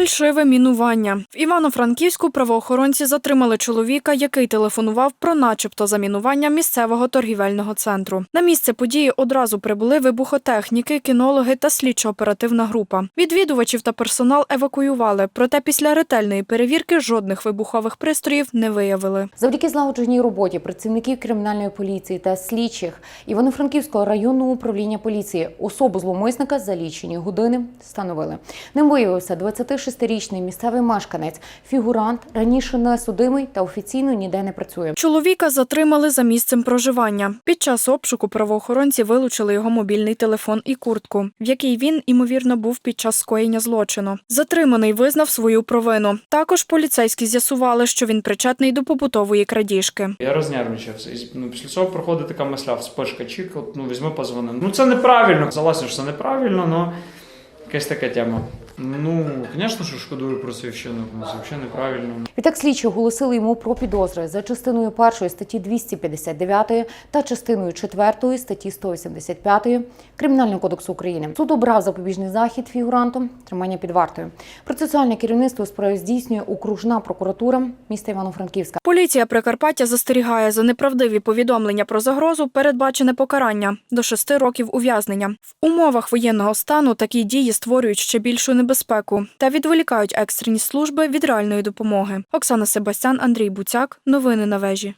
Фальшиве мінування в Івано-Франківську правоохоронці затримали чоловіка, який телефонував про, начебто, замінування місцевого торгівельного центру. На місце події одразу прибули вибухотехніки, кінологи та слідчо-оперативна група. Відвідувачів та персонал евакуювали, проте після ретельної перевірки жодних вибухових пристроїв не виявили. Завдяки злагодженій роботі працівників кримінальної поліції та слідчих Івано-Франківського районного управління поліції особу зловмисника за лічені години встановили. Ним виявився 26-річний місцевий мешканець, фігурант, раніше не судимий та офіційно ніде не працює. Чоловіка затримали за місцем проживання. Під час обшуку правоохоронці вилучили його мобільний телефон і куртку, в якій він, імовірно, був під час скоєння злочину. Затриманий визнав свою провину. Також поліцейські з'ясували, що він причетний до побутової крадіжки. Я рознервничався. Ну, після цього проходить така мисля, вспишка от, ну візьми позвони. Ну це неправильно. Залазь, що це неправильно, але якась така тема. Ну, звісно, що шкодую про це взагалі неправильно. Відтак слідчі оголосили йому про підозри за частиною першої статті 259 та частиною четвертої статті 185 Кримінального кодексу України. Суд обрав запобіжний захід фігуранту тримання під вартою. Процесуальне керівництво у справі здійснює окружна прокуратура міста Івано-Франківська. Поліція Прикарпаття застерігає за неправдиві повідомлення про загрозу передбачене покарання до шести років ув'язнення. В умовах воєнного стану такі дії створюють ще більшу небезпеку та відволікають екстрені служби від реальної допомоги. Оксана Себастян, Андрій Буцяк. Новини на вежі.